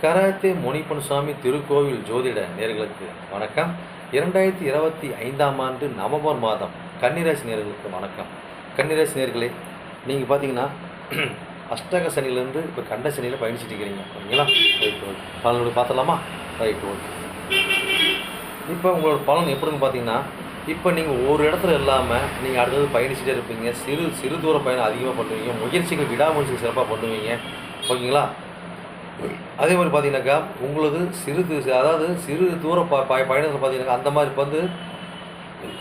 Karate முனிப்பன்சாமி திருக்கோவில் ஜோதிட நேர்களுக்கு வணக்கம். இரண்டாயிரத்தி இருபத்தி ஐந்தாம் ஆண்டு நவம்பர் மாதம் கன்னிராசி நேர்களுக்கு வணக்கம். கன்னிராசி நேர்களே நீங்கள் பார்த்தீங்கன்னா அஷ்டக சனிலேருந்து இப்போ கண்ட சனியில் பயணிச்சுட்டு இருக்கிறீங்க. ஓகேங்களா? ரைட் ஓகே பலனோட பார்த்தலாமா ரைட் ஓகே இப்போ உங்களோட பலன் எப்படின்னு பார்த்தீங்கன்னா இப்போ நீங்கள் ஒரு இடத்துல இல்லாமல் நீங்கள் அடுத்தது பயணிச்சுட்டே இருப்பீங்க. சிறு சிறு தூர பயணம் அதிகமாக பண்ணுவீங்க. முயற்சிகள் விடாமுயற்சிகள் சிறப்பாக பண்ணுவீங்க. ஓகேங்களா? அதே மாதிரி பார்த்தீங்கன்னாக்கா உங்களது சிறு து- அதாவது சிறு தூர ப ப பயணத்தில் பார்த்தீங்கன்னாக்கா அந்த மாதிரி வந்து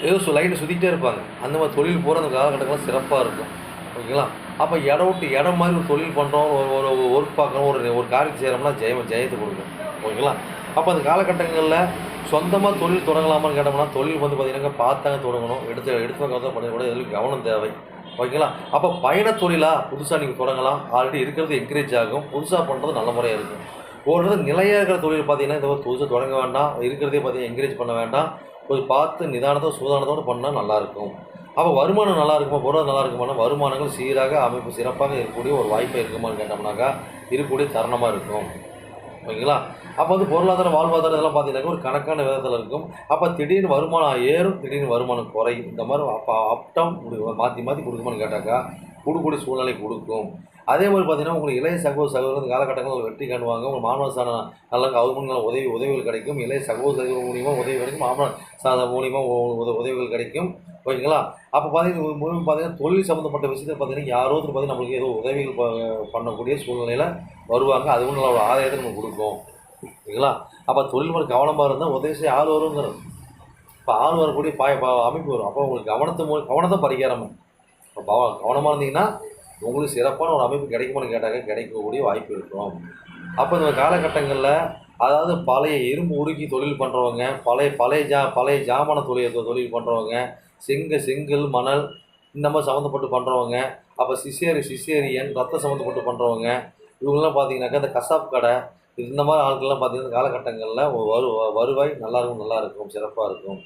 ஏதோ சு லைனில் சுற்றிக்கிட்டே இருப்பாங்க. அந்த மாதிரி தொழில் போகிற அந்த காலகட்டங்கள்லாம் சிறப்பாக இருக்கும். ஓகேங்களா? அப்போ இடம் விட்டு இடம் மாதிரி ஒரு தொழில் பண்ணுறோம் ஒரு ஒரு ஒர்க் பார்க்குறோம் ஒரு ஒரு காரியம் செய்கிறோம்னா ஜெயம் ஜெயத்தை கொடுக்கும். ஓகேங்களா? அப்போ அந்த காலகட்டங்களில் சொந்தமாக தொழில் தொடங்கலாமான்னு கேட்டோம்னா தொழில் வந்து பார்த்தீங்கன்னா பார்த்தாங்க தொடங்கணும். எடுத்து எடுத்து கதை பண்ண கூட இதில் கவனம் தேவை. ஓகேங்களா? அப்போ பயண தொழிலாக புதுசாக நீங்கள் தொடங்கலாம். ஆல்ரெடி இருக்கிறது என்கரேஜ் ஆகும். புதுசாக பண்ணுறது நல்ல முறையாக இருக்கும். ஒரு நிலையாக இருக்கிற தொழில் பார்த்தீங்கன்னா இந்த புதுசாக தொடங்க வேண்டாம். இருக்கிறதே பார்த்தீங்கன்னா என்கரேஜ் பண்ண வேண்டாம். கொஞ்சம் பார்த்து நிதானத்தோடு சூதானத்தோடு பண்ணால் நல்லாயிருக்கும் அப்போ வருமானம் நல்லா இருக்குமா? பொருளாதாரம் நல்லா இருக்குமானா வருமானங்கள் சீராக அமைப்பு சிறப்பாக இருக்கக்கூடிய ஒரு வாய்ப்பு இருக்குமான்னு கேட்டோம்னாக்கா இருக்கக்கூடிய தருணமாக இருக்கும். ஓகேங்களா? அப்போ வந்து பொருளாதார வாழ்வாதாரம் இதெல்லாம் பார்த்தீங்கன்னாக்கா ஒரு கணக்கான விதத்தில் இருக்கும். அப்போ திடீர்னு வருமானம் ஏறும் திடீர்னு வருமானம் குறையும். இந்த மாதிரி அப்போ அப் டவுன் மாற்றி மாற்றி கொடுக்குமான்னு கேட்டாக்கா கொடுக்கக்கூடிய சூழ்நிலை கொடுக்கும். அதே மாதிரி பார்த்தீங்கன்னா உங்களுக்கு இளைய சகோதர சகோதரர் காலகட்டங்களில் வெற்றி காணுவாங்க. உங்கள் மாணவ சாண நல்ல கவர்மெண்ட் உதவி உதவிகள் கிடைக்கும். இளைய சகோதர மூலியமாக உதவி கிடைக்கும். மாமன சாத மூலியமாக உத உதவிகள் கிடைக்கும். ஓகேங்களா? அப்போ பார்த்தீங்கன்னா மூலம் பார்த்தீங்கன்னா தொழில் சம்மந்தப்பட்ட விஷயத்தை பார்த்தீங்கன்னா யாரோ ஒருத்தர் பார்த்தீங்கன்னா நம்மளுக்கு ஏதோ உதவிகள் ப- பண்ணக்கூடிய சூழ்நிலையில் வருவாங்க. அதுவும் நல்ல ஆதாயத்தை நம்ம கொடுக்கும் ஓகேங்களா? அப்போ தொழில் முறை கவனமாக இருந்தால் உதவி செய்ய ஆள் வருங்கிறது. இப்போ ஆள் வரக்கூடிய பாய பா- அமைப்பு வரும். அப்போ உங்களுக்கு கவனத்தை மூ கவனத்தை பறிக்காம இப்போ கவனமாக இருந்தீங்கன்னா உங்களுக்கு சிறப்பான ஒரு அமைப்பு கிடைக்குமான்னு கேட்டாக்க கிடைக்கக்கூடிய வாய்ப்பு இருக்கும். அப்போ இந்த காலகட்டங்களில் அதாவது பழைய இரும்பு உருக்கி தொழில் பண்ணுறவங்க பழைய பழைய ஜா பழைய ஜாமான தொழில் தொழில் பண்ணுறவங்க செங்க செங்கல் மணல் இந்த மாதிரி சம்மந்தப்பட்டு பண்ணுறவங்க அப்போ சிசேரி சிசேரியன் ரத்த சம்மந்தப்பட்டு பண்ணுறவங்க இவங்கெல்லாம் பார்த்தீங்கன்னாக்கா இந்த கசாப் கடை இந்த மாதிரி ஆட்கள்லாம் பார்த்தீங்கன்னா இந்த காலகட்டங்களில் வரு வருவாய் நல்லா இருக்கும் நல்லா இருக்கும் சிறப்பாக இருக்கும்.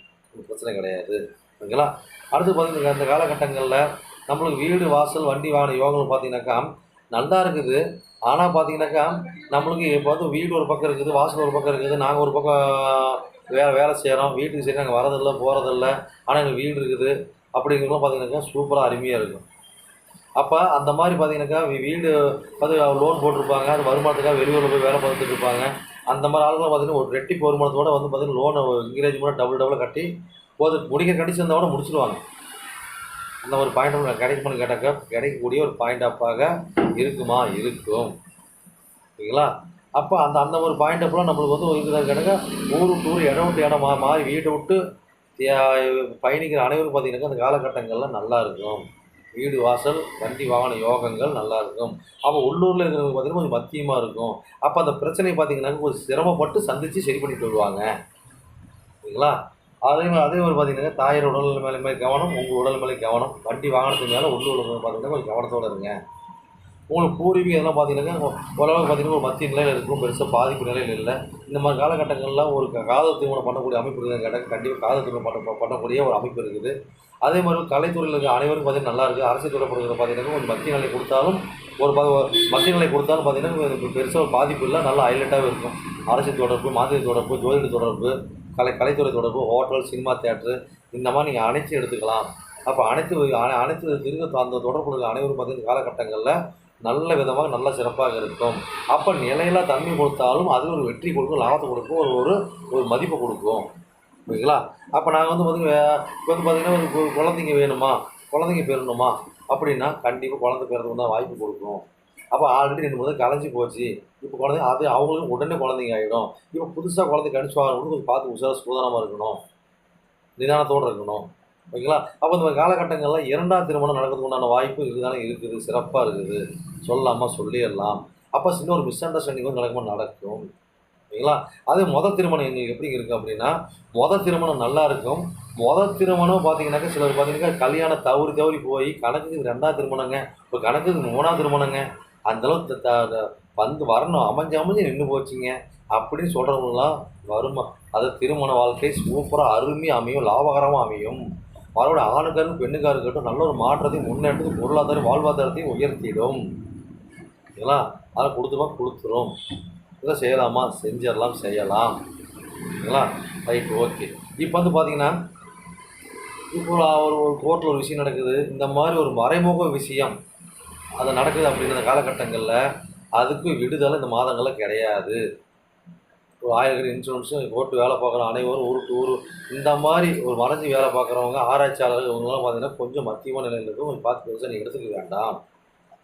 பிரச்சனை கிடையாது. ஓகேங்களா? அடுத்து பார்த்தீங்கன்னா இந்த காலகட்டங்களில் நம்மளுக்கு வீடு வாசல் வண்டி வாகன யோகங்கள் பார்த்தீங்கன்னாக்கா நல்லா இருக்குது. ஆனால் பார்த்தீங்கன்னாக்கா நம்மளுக்கு இப்போ வந்து வீடு ஒரு பக்கம் இருக்குது வாசல் ஒரு பக்கம் இருக்குது. நாங்கள் ஒரு பக்கம் வேலை வேலை செய்கிறோம் வீட்டுக்கு சரி நாங்கள் வரதில்லை போகிறதில்ல ஆனால் எங்களுக்கு வீடு இருக்குது. அப்படிங்கிறதுலாம் பார்த்தீங்கன்னாக்கா சூப்பராக அருமையாக இருக்கும். அப்போ அந்த மாதிரி பார்த்தீங்கன்னாக்கா வீடு அது லோன் போட்டிருப்பாங்க. அது வருமானத்துக்காக வெளியூரில் போய் வேலை பார்த்துட்டு இருப்பாங்க. அந்த மாதிரி ஆளுங்களாம் பார்த்தீங்கன்னா ஒரு ரெட்டி வருமானத்தோடு வந்து பார்த்தீங்கன்னா லோனை என்கரேஜ் கூட டபுள் டபுள் கட்டி போது முடிக்க கண்டிச்சு கூட முடிச்சிடுவாங்க அந்த ஒரு பாயிண்ட் கிடைக்குமான்னு கேட்டாக்க கிடைக்கக்கூடிய ஒரு பாயிண்ட் அப்பாக இருக்குமா? இருக்கும். ஓகேங்களா அப்போ அந்த அந்த ஒரு பாயிண்ட் அப்பெல்லாம் நம்மளுக்கு வந்து இருக்குதா கேட்டாக்க ஊர் விட்டு ஊர் இடம் விட்டு இடம் மாறி வீட்டை விட்டு பயணிக்கிற அனைவரும் பார்த்தீங்கன்னாக்கா அந்த காலகட்டங்கள்லாம் நல்லா இருக்கும். வீடு வாசல் வண்டி வாகன யோகங்கள் நல்லா இருக்கும். அப்போ உள்ளூரில் இருக்கிறவங்க பார்த்தீங்கன்னா கொஞ்சம் மத்தியமாக இருக்கும். அப்போ அந்த பிரச்சனையை பார்த்திங்கனாக்கா கொஞ்சம் சிரமப்பட்டு சந்தித்து சரி பண்ணிட்டு வருவாங்க. சரிங்களா? அதே மாதிரி அதே மாதிரி பார்த்தீங்கன்னா தாயார் உடல் மேலே மேலே கவனம் உங்கள் உடல் மேலே கவனம் வண்டி வாகனத்துக்கு மேலே உள்ளூரில் பார்த்தீங்கன்னா கொஞ்சம் கவனத்தோடு இருங்க. உங்களுக்கு பூர்வீகம் இதெல்லாம் பார்த்தீங்கன்னாக்கா ஓரளவுக்கு பார்த்தீங்கன்னா ஒரு மத்திய நிலையில் இருக்கும் பெருசாக பாதிப்பு நிலையில் இல்லை. இந்த மாதிரி காலகட்டங்களில் ஒரு காதல் திருமணம் பண்ணக்கூடிய அமைப்பு இருக்குது கேட்டால் கண்டிப்பாக காதல் திருமணம் பண்ண பண்ணக்கூடிய ஒரு அமைப்பு இருக்குது. அதே மாதிரி கலைத்துறையில் இருக்க அனைவரும் பார்த்தீங்கன்னா நல்லா இருக்குது அரசியல் துறை பார்த்தீங்கன்னா கொஞ்சம் மத்திய நிலை கொடுத்தாலும் ஒரு ப மத்திய நிலை கொடுத்தாலும் பார்த்தீங்கன்னா பெருசாக ஒரு பாதிப்பு இல்லை. நல்லா ஹைலைட்டாகவே இருக்கும். அரசியல் தொடர்பு மாதிரி தொடர்பு ஜோதிட தொடர்பு கலை கலைத்துறை தொடர்பு ஹோட்டல் சினிமா தேட்டரு இந்த மாதிரி நீங்கள் அனைத்து எடுத்துக்கலாம். அப்போ அனைத்து அனை- அனைத்து திருக அந்த தொடர்பு அனைவரும் பார்த்தீங்கன்னா காலகட்டங்களில் நல்ல விதமாக நல்ல சிறப்பாக இருக்கும். அப்போ நிலையில தன்மை கொடுத்தாலும் அது ஒரு வெற்றி கொடுக்கும் லாபத்தை கொடுக்கும் ஒரு ஒரு ஒரு மதிப்பை கொடுக்கும். ஓகேங்களா அப்போ நாங்கள் வந்து பார்த்தீங்கன்னா இப்போ வந்து பார்த்தீங்கன்னா ஒரு கு- குழந்தைங்க வேணுமா? குழந்தைங்க பெறணுமா? அப்படின்னா கண்டிப்பாக குழந்தை பிறதுக்கு தான் வாய்ப்பு கொடுக்கும். அப்போ ஆல்ரெடி ரெண்டு மூணு கலைஞ்சி போச்சு. இப்போ குழந்தைங்க அது அவங்களும் உடனே குழந்தைங்க ஆகிடும் இப்போ புதுசாக குழந்தை கணிச்சு வாங்கணும் கொஞ்சம் பார்த்து உசார சூதனமாக இருக்கணும். நிதானத்தோடு இருக்கணும். ஓகேங்களா? அப்போ இந்த காலகட்டங்களில் இரண்டாம் திருமணம் நடக்கிறதுக்கு உண்டான வாய்ப்பு இதுதானே இருக்குது. சிறப்பாக இருக்குது. சொல்லாமல் சொல்லிடலாம். அப்போ சின்ன ஒரு மிஸ் அண்டர்ஸ்டாண்டிங் வந்து நடக்கும்போது நடக்கும். ஓகேங்களா? அதே மொதல் திருமணம் எங்களுக்கு எப்படி இருக்குது அப்படின்னா மொதல் திருமணம் நல்லா இருக்கும். மொதல் திருமணம் பார்த்தீங்கன்னாக்கா சிலர் பார்த்தீங்கன்னா கல்யாணம் தவறி தவறி போய் கணக்குக்கு ரெண்டாவது திருமணங்க. இப்போ கணக்குக்கு மூணாவது திருமணங்க. அந்தளவுக்கு த- த- வந்து வரணும். அமைஞ்சு அமைஞ்சு நின்று போச்சுங்க. அப்படின்னு சொல்கிறவங்களாம் வருமா? அது திருமண வாழ்க்கை சூப்பராக அருமையாக அமையும் லாபகரமாக அமையும். மறுபடியும் ஆணுக்காரும் பெண்ணுக்காரும் இருக்கட்டும் நல்ல ஒரு மாற்றத்தையும் முன்னேற்றத்தையும் பொருளாதாரம் வாழ்வாதாரத்தையும் உயர்த்திடும். இதெல்லாம் அதை கொடுத்துருமா? கொடுத்துரும். இதெல்லாம் செய்யலாமா? செஞ்சிடலாம் செய்யலாம். சரிங்களா? Right okay. இப்போ வந்து பார்த்தீங்கன்னா இப்போ ஒரு ஒரு கோர்ட்டில் ஒரு விஷயம் நடக்குது. இந்த மாதிரி ஒரு மறைமுக விஷயம். அது நடக்குது அப்படின்ற காலகட்டங்களில் அதுக்கு விடுதலை இந்த மாதங்களில் கிடையாது. ஒரு ஆயிரம் இன்சூரன்ஸும் போட்டு வேலை பார்க்குற அனைவரும் ஊருக்கு ஊர் இந்த மாதிரி ஒரு மறைஞ்சு வேலை பார்க்குறவங்க ஆராய்ச்சியாளர்கள் இவங்கெல்லாம் பார்த்தீங்கன்னா கொஞ்சம் மத்தியமான நிலையில் இருக்கும் கொஞ்சம் பார்த்து பெருசாக நீங்கள் எடுத்துக்க வேண்டாம்.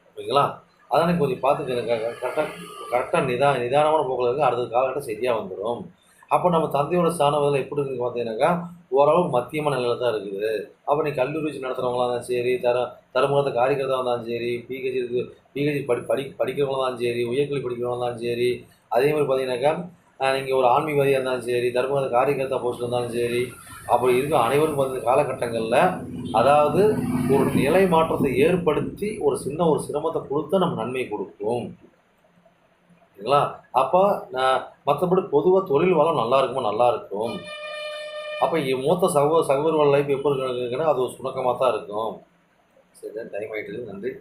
ஓகேங்களா அதனால் கொஞ்சம் பார்த்து கரெக்டாக கரெக்டாக நிதா நிதானமான போக்கில் இருக்குது அடுத்த காலகட்டம் சரியாக வந்துடும் அப்போ நம்ம தந்தையோட ஸ்தானம் எப்படி இருக்குது பார்த்தீங்கன்னாக்கா ஓரளவு மத்தியமான நிலையில் தான் இருக்குது. அப்போ நீ கல்லூரி வச்சு இருந்தாலும் சரி தர தரமுகத்தை காரிக்கிறதா இருந்தாலும் சரி பிஹெச்சி இருக்கு படி படி படிக்கிறவங்களா இருந்தாலும் சரி உயர்கல்வி படிக்கிறவங்களா இருந்தாலும் சரி அதே மாதிரி பார்த்தீங்கன்னாக்கா நீங்கள் ஒரு ஆன்மீகவாதியாக இருந்தாலும் சரி தர்மகத்தை காரியகர்த்தா போஸ்ட் இருந்தாலும் சரி அப்படி இருக்க அனைவரும் வந்து காலகட்டங்களில் அதாவது ஒரு நிலை மாற்றத்தை ஏற்படுத்தி ஒரு சின்ன ஒரு சிரமத்தை கொடுத்தா நம்ம நன்மை கொடுக்கும். சரிங்களா? அப்போ நான் மற்றபடி பொதுவாக தொழில் வளம் நல்லா இருக்குமோ? நல்லா இருக்கும். அப்போ மூத்த சகோ சகோதர லைஃப் எப்படி இருக்குன்னா அது ஒரு சுணக்கமாக தான் இருக்கும் சரி டைம் ஆகிட்டு நன்றி.